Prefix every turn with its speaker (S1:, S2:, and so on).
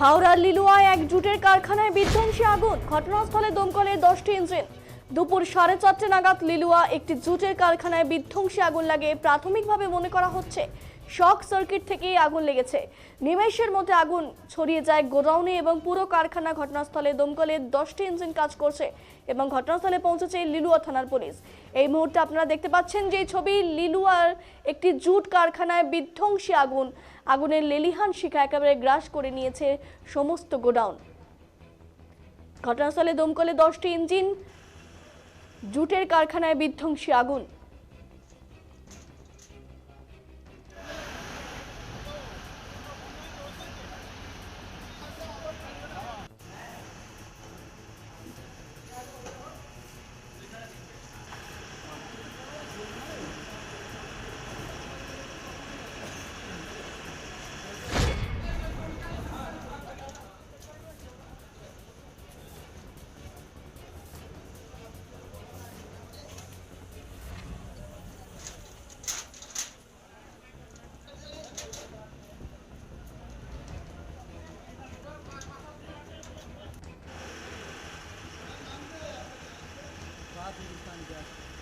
S1: হাওড়ার লিলুয়ায় এক জুটের কারখানায় বিধ্বংসী আগুন। ঘটনাস্থলে দমকলের দশটি ইঞ্জিন। দুপুর সাড়ে চারটে নাগাদ লিলুয়া একটি জুটের কারখানায় বিধ্বংসী আগুন লাগে, প্রাথমিকভাবে মনে করা হচ্ছে। শক সার্কিট থেকেই আগুন লেগেছে। নিমেষের মধ্যে আগুন ছড়িয়ে যায় গোডাউনে এবং পুরো কারখানা ঘটনাস্থলে দমকলের দশটি ইঞ্জিন কাজ করছে এবং ঘটনাস্থলে পৌঁছেছে লিলুয়া থানার পুলিশ। এই মুহূর্তে আপনারা দেখতে পাচ্ছেন যে ছবি লিলুয়ার একটি জুট কারখানায় বিধ্বংসী আগুন। আগুনের লেলিহান শিখা একেবারে গ্রাস করে নিয়েছে সমস্ত গোডাউন। ঘটনাস্থলে দমকলে দশটি ইঞ্জিন, জুটের কারখানায় বিধ্বংসী আগুন। Pakistan just